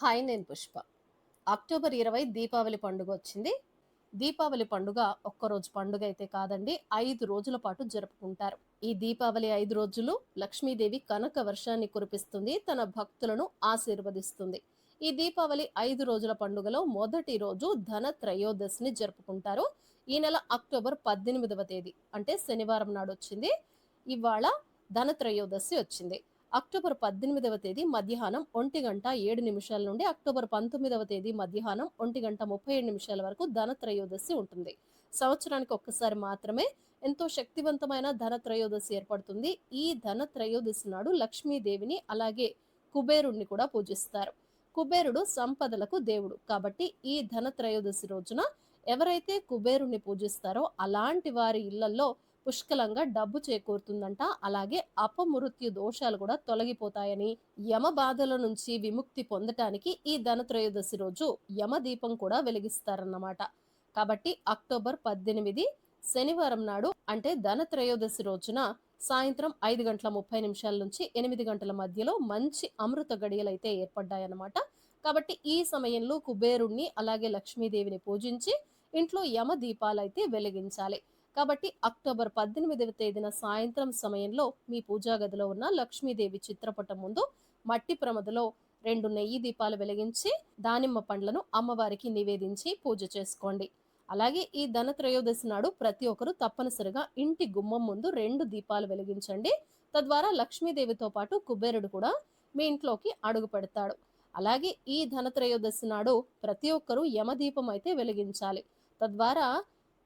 Hi నేను Pushpa. October ఇరవై దీపావళి పండుగ వచ్చింది. దీపావళి పండుగ ఒక్కరోజు పండుగ అయితే కాదండి ఐదు రోజుల పాటు జరుపుకుంటారు. ఈ దీపావళి ఐదు రోజులు లక్ష్మీదేవి కనక వర్షాన్ని కురిపిస్తుంది తన భక్తులను ఆశీర్వదిస్తుంది. ఈ దీపావళి ఐదు రోజుల పండుగలో మొదటి రోజు ధన త్రయోదశిని జరుపుకుంటారు. ఈ నెల అక్టోబర్ పద్దెనిమిదవ తేదీ అంటే శనివారం నాడు వచ్చింది. ఇవాళ ధన త్రయోదశి వచ్చింది. అక్టోబర్ పద్దెనిమిదవ తేదీ మధ్యాహ్నం ఒంటి గంట ఏడు నిమిషాల నుండి అక్టోబర్ పంతొమ్మిదవ తేదీ మధ్యాహ్నం ఒంటి గంట ముప్పై ఏడు నిమిషాల వరకు ధనత్రయోదశి ఉంటుంది. సంవత్సరానికి ఒక్కసారి మాత్రమే ఎంతో శక్తివంతమైన ధన త్రయోదశి ఏర్పడుతుంది. ఈ ధన త్రయోదశి నాడు లక్ష్మీదేవిని అలాగే కుబేరుణ్ణి కూడా పూజిస్తారు. కుబేరుడు సంపదలకు దేవుడు. కాబట్టి ఈ ధనత్రయోదశి రోజున ఎవరైతే కుబేరుణ్ణి పూజిస్తారో అలాంటి వారి ఇళ్ళలో పుష్కలంగా డబ్బు చేకూరుతుందంట. అలాగే అపమృత్యు దోషాలు కూడా తొలగిపోతాయని యమ బాధల నుంచి విముక్తి పొందటానికి ఈ ధనత్రయోదశి రోజు యమ దీపం కూడా వెలిగిస్తారన్నమాట. కాబట్టి అక్టోబర్ పద్దెనిమిది శనివారం నాడు అంటే ధనత్రయోదశి రోజున సాయంత్రం ఐదు గంటల ముప్పై నిమిషాల నుంచి ఎనిమిది గంటల మధ్యలో మంచి అమృత గడియలు అయితే ఏర్పడ్డాయన్నమాట. కాబట్టి ఈ సమయంలో కుబేరుణ్ణి అలాగే లక్ష్మీదేవిని పూజించి ఇంట్లో యమ దీపాలు అయితే వెలిగించాలి. కాబట్టి అక్టోబర్ పద్దెనిమిదవ తేదీన సాయంత్రం సమయంలో మీ పూజా గదిలో ఉన్న లక్ష్మీదేవి చిత్రపటం ముందు మట్టి ప్రమదలో రెండు నెయ్యి దీపాలు వెలిగించి దానిమ్మ పండ్లను అమ్మవారికి నివేదించి పూజ చేసుకోండి. అలాగే ఈ ధనత్రయోదశి నాడు ప్రతి ఒక్కరు తప్పనిసరిగా ఇంటి గుమ్మం ముందు రెండు దీపాలు వెలిగించండి. తద్వారా లక్ష్మీదేవితో పాటు కుబేరుడు కూడా మీ ఇంట్లోకి అడుగు పెడతాడు. అలాగే ఈ ధనత్రయోదశి నాడు ప్రతి ఒక్కరూ యమదీపం అయితే వెలిగించాలి. తద్వారా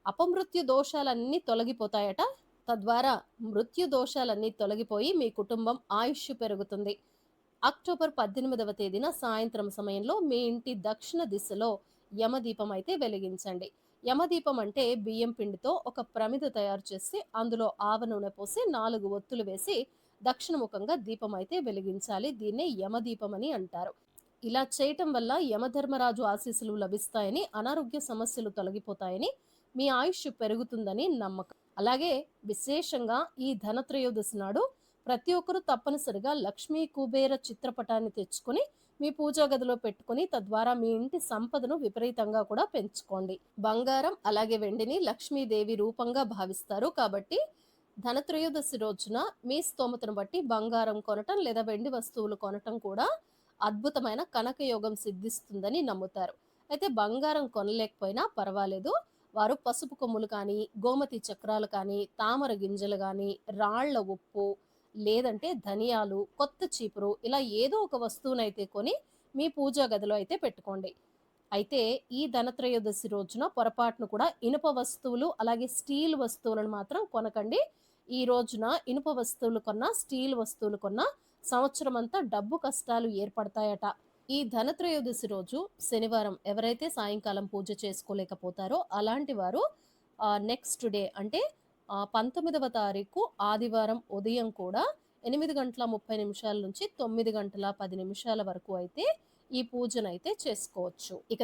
అపమృత్యు దోషాలన్నీ తొలగిపోతాయట. తద్వారా మృత్యు దోషాలన్నీ తొలగిపోయి మీ కుటుంబం ఆయుష్ పెరుగుతుంది. అక్టోబర్ పద్దెనిమిదవ తేదీన సాయంత్రం సమయంలో మీ ఇంటి దక్షిణ దిశలో యమదీపం అయితే వెలిగించండి. యమదీపం అంటే బియ్యం పిండితో ఒక ప్రమిద తయారు చేసి అందులో ఆవ నూనె పోసి నాలుగు ఒత్తులు వేసి దక్షిణముఖంగా దీపం అయితే వెలిగించాలి. దీన్నే యమదీపం అని అంటారు. ఇలా చేయటం వల్ల యమధర్మరాజు ఆశీస్సులు లభిస్తాయని అనారోగ్య సమస్యలు తొలగిపోతాయని మీ ఆయుష్ పెరుగుతుందని నమ్మకం. అలాగే విశేషంగా ఈ ధనత్రయోదశి నాడు ప్రతి ఒక్కరూ తప్పనిసరిగా లక్ష్మీ కుబేర చిత్రపటాన్ని తెచ్చుకొని మీ పూజా గదిలో పెట్టుకుని తద్వారా మీ ఇంటి సంపదను విపరీతంగా కూడా పెంచుకోండి. బంగారం అలాగే వెండిని లక్ష్మీదేవి రూపంగా భావిస్తారు. కాబట్టి ధనత్రయోదశి రోజున మీ స్తోమతను బట్టి బంగారం కొనటం లేదా వెండి వస్తువులు కొనటం కూడా అద్భుతమైన కనకయోగం సిద్ధిస్తుందని నమ్ముతారు. అయితే బంగారం కొనలేకపోయినా పర్వాలేదు. వారు పసుపు కొమ్ములు కానీ గోమతి చక్రాలు కానీ తామర గింజలు కానీ రాళ్ళ ఉప్పు లేదంటే ధనియాలు కొత్త చీపురు ఇలా ఏదో ఒక వస్తువునైతే కొని మీ పూజా గదిలో అయితే పెట్టుకోండి. అయితే ఈ ధనత్రయోదశి రోజున పొరపాటును కూడా ఇనుప వస్తువులు అలాగే స్టీల్ వస్తువులను మాత్రం కొనకండి. ఈ రోజున ఇనుప వస్తువులు కొన్నా స్టీల్ వస్తువులు కొన్నా సంవత్సరం అంతా డబ్బు కష్టాలు ఏర్పడతాయట. ఈ ధనత్రయోదశి రోజు శనివారం ఎవరైతే సాయంకాలం పూజ చేసుకోలేకపోతారో అలాంటి వారు నెక్స్ట్ డే అంటే పంతొమ్మిదవ తారీఖు ఆదివారం ఉదయం కూడా ఎనిమిది గంటల ముప్పై నిమిషాల నుంచి తొమ్మిది గంటల పది నిమిషాల వరకు అయితే ఈ పూజనైతే చేసుకోవచ్చు. ఇక